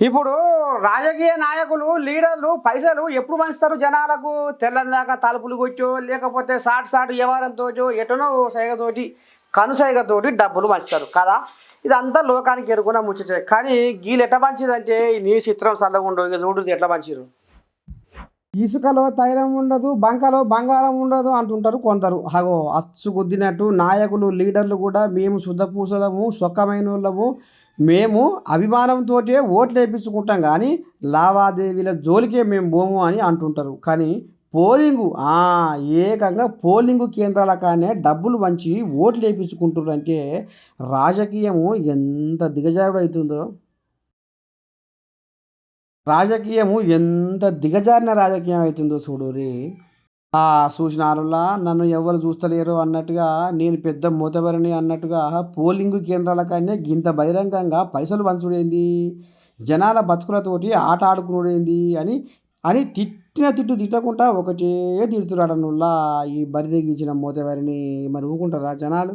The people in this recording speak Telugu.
ఇప్పుడు రాజకీయ నాయకులు లీడర్లు పైసలు ఎప్పుడు పంచుతారు జనాలకు? తెల్లని దాకా తలుపులు కొట్టో లేకపోతే సాటు సాటు వ్యవహారంతో ఎటనో సైగతోటి కనుసైగతోటి డబ్బులు పంచుతారు. కదా? ఇదంతా లోకానికి ఎరుకున్న ముచ్చటే. కానీ గీలు ఎట్లా పంచిదంటే నీ చిత్రం చల్లగా ఉండవు ఇక చూడు ఎట్లా పంచిరు ఇసుకలో తైలం ఉండదు బంకలో బంగారం ఉండదు అంటుంటారు కొందరు. అగో అచ్చు గుద్దినట్టు నాయకులు లీడర్లు కూడా మేము శుద్ధపూసలము సొక్కమైన వాళ్ళము మేము అభిమానంతో ఓట్లు వేయించుకుంటాం కానీ లావాదేవీల జోలికే మేము పోము అని అంటుంటారు. కానీ పోలింగు ఏకంగా పోలింగు కేంద్రాల కానీ డబ్బులు వంచి ఓట్లు వేయించుకుంటారు అంటే రాజకీయము ఎంత దిగజారుడు అవుతుందో రాజకీయము ఎంత దిగజారిన రాజకీయం అవుతుందో చూడు రే సూచనలా నన్ను ఎవరు చూస్తలేరు అన్నట్టుగా నేను పెద్ద మూతబరిని అన్నట్టుగా పోలింగ్ కేంద్రాల కన్నా గింత బహిరంగంగా పైసలు పంచుడేంది? జనాల బతుకులతోటి ఆట ఆడుకునేది అని అని తిట్టిన తిట్టు తిట్టకుండా ఒకటే తిడుతున్నాడు నుల్లా ఈ బరి తెగించిన మూతబరిని. మరి ఊకుంటారా జనాలు?